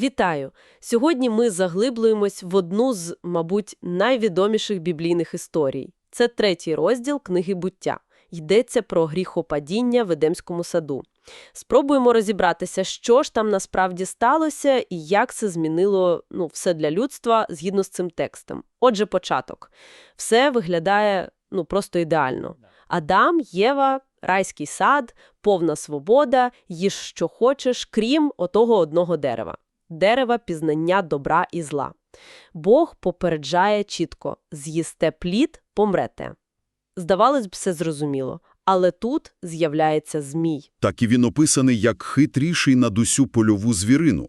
Вітаю! Сьогодні ми заглиблюємось в одну з, мабуть, найвідоміших біблійних історій. Це третій розділ книги буття. Йдеться про гріхопадіння в Едемському саду. Спробуємо розібратися, що ж там насправді сталося і як це змінило ну, все для людства згідно з цим текстом. Отже, початок. Все виглядає ну, просто ідеально. Адам, Єва, райський сад, повна свобода, їж що хочеш, крім отого одного дерева. Дерева пізнання добра і зла. Бог попереджає чітко – з'їсте плід – помрете. Здавалось б, все зрозуміло. Але тут з'являється змій. Так і він описаний як хитріший над усю польову звірину.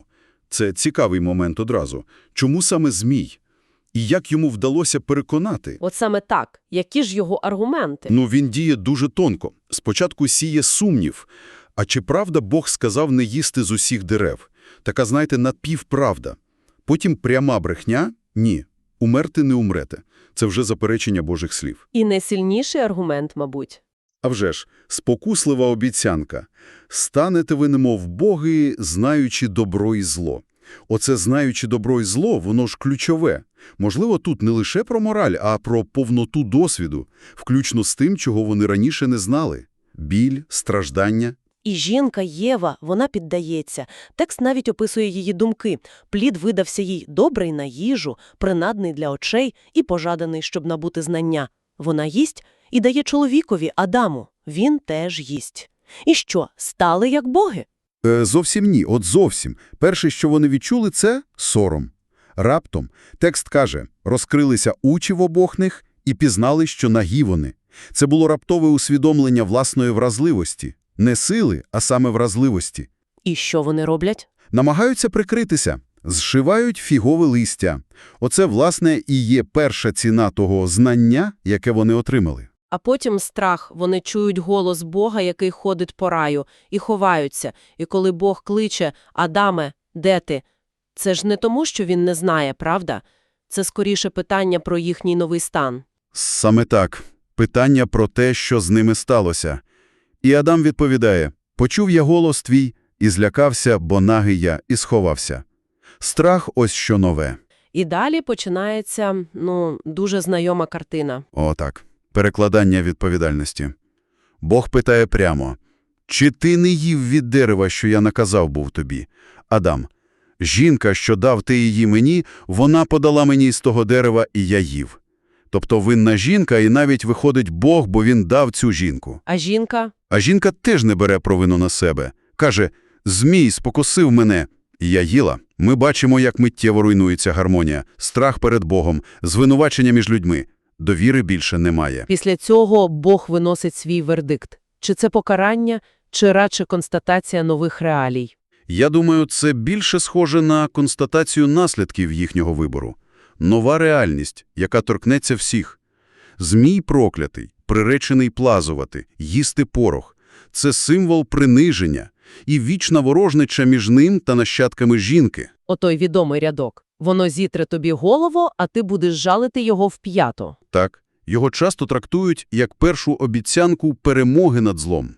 Це цікавий момент одразу. Чому саме змій? І як йому вдалося переконати? От саме так. Які ж його аргументи? Ну, він діє дуже тонко. Спочатку сіє сумнів. А чи правда Бог сказав не їсти з усіх дерев? Така, знаєте, напівправда. Потім пряма брехня? Ні. Умерти не умрете. Це вже заперечення Божих слів. І найсильніший аргумент, мабуть. А вже ж, спокуслива обіцянка. Станете ви немов боги, знаючи добро і зло. Оце знаючи добро і зло, воно ж ключове. Можливо, тут не лише про мораль, а про повноту досвіду, включно з тим, чого вони раніше не знали. Біль, страждання. І жінка Єва, вона піддається. Текст навіть описує її думки. Плід видався їй добрий на їжу, принадний для очей і пожаданий, щоб набути знання. Вона їсть і дає чоловікові, Адаму. Він теж їсть. І що, стали як боги? Е, зовсім ні, от зовсім. Перше, що вони відчули, це сором. Раптом текст каже, розкрилися очі в обох них і пізнали, що нагі вони. Це було раптове усвідомлення власної вразливості. Не сили, а саме вразливості. І що вони роблять? Намагаються прикритися, зшивають фігове листя. Оце, власне, і є перша ціна того знання, яке вони отримали. А потім страх. Вони чують голос Бога, який ходить по раю, і ховаються. І коли Бог кличе «Адаме, де ти?» Це ж не тому, що він не знає, правда? Це скоріше питання про їхній новий стан. Саме так. Питання про те, що з ними сталося. І Адам відповідає, «Почув я голос твій, і злякався, бо нагий я, і сховався». Страх – ось що нове. І далі починається, ну, дуже знайома картина. Отак. Перекладання відповідальності. Бог питає прямо, «Чи ти не їв від дерева, що я наказав був тобі?» Адам. «Жінка, що дав ти її мені, вона подала мені з того дерева, і я їв». Тобто винна жінка, і навіть виходить Бог, бо він дав цю жінку. А жінка? А жінка теж не бере провину на себе. Каже, «Змій спокусив мене». І я їла. Ми бачимо, як миттєво руйнується гармонія, страх перед Богом, звинувачення між людьми. Довіри більше немає. Після цього Бог виносить свій вердикт. Чи це покарання, чи радше констатація нових реалій? Я думаю, це більше схоже на констатацію наслідків їхнього вибору. Нова реальність, яка торкнеться всіх. Змій проклятий, приречений плазувати, їсти порох – це символ приниження і вічна ворожнича між ним та нащадками жінки. Отой відомий рядок. Воно зітре тобі голову, а ти будеш жалити його в п'ято. Так, його часто трактують як першу обіцянку перемоги над злом.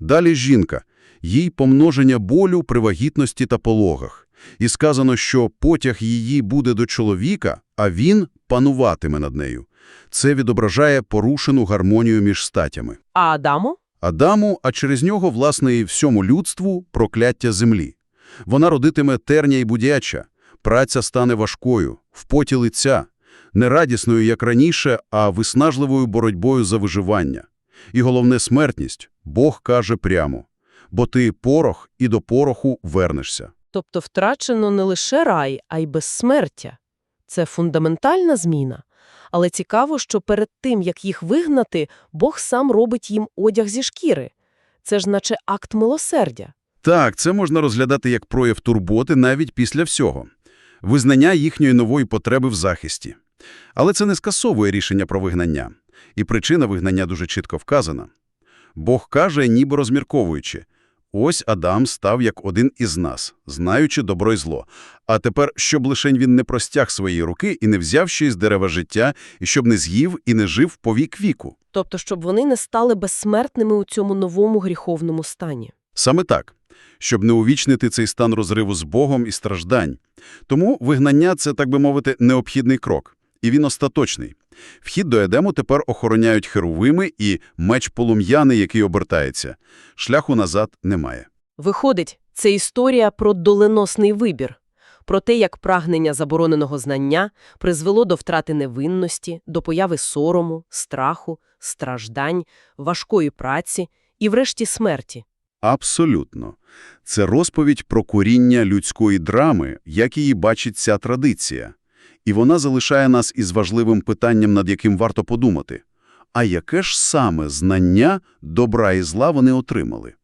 Далі жінка, їй помноження болю при вагітності та пологах. І сказано, що потяг її буде до чоловіка, а він пануватиме над нею. Це відображає порушену гармонію між статями. А Адаму? Адаму, а через нього, власне, і всьому людству – прокляття землі. Вона родитиме терня і будяча, праця стане важкою, в поті лиця, не радісною, як раніше, а виснажливою боротьбою за виживання. І головне – смертність. Бог каже прямо – бо ти порох і до пороху вернешся. Тобто втрачено не лише рай, а й безсмертя. Це фундаментальна зміна. Але цікаво, що перед тим, як їх вигнати, Бог сам робить їм одяг зі шкіри. Це ж наче акт милосердя. Так, це можна розглядати як прояв турботи навіть після всього. Визнання їхньої нової потреби в захисті. Але це не скасовує рішення про вигнання. І причина вигнання дуже чітко вказана. Бог каже, ніби розмірковуючи, ось Адам став як один із нас, знаючи добро й зло. А тепер, щоб лишень він не простяг свої руки і не взяв ще із дерева життя, і щоб не з'їв і не жив по вік віку. Тобто, щоб вони не стали безсмертними у цьому новому гріховному стані. Саме так. щоб не увічнити цей стан розриву з Богом і страждань. Тому вигнання – це, так би мовити, необхідний крок. І він остаточний. Вхід до Едему тепер охороняють херувими і меч полум'яний, який обертається. Шляху назад немає. Виходить, це історія про доленосний вибір, про те, як прагнення забороненого знання призвело до втрати невинності, до появи сорому, страху, страждань, важкої праці і, врешті, смерті. Абсолютно. Це розповідь про коріння людської драми, як її бачить ця традиція. І вона залишає нас із важливим питанням, над яким варто подумати. А яке ж саме знання добра і зла вони отримали?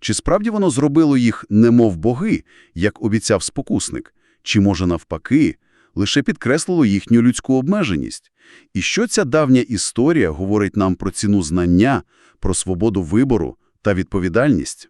Чи справді воно зробило їх немов боги, як обіцяв спокусник? Чи, може, навпаки, лише підкреслило їхню людську обмеженість? І що ця давня історія говорить нам про ціну знання, про свободу вибору та відповідальність?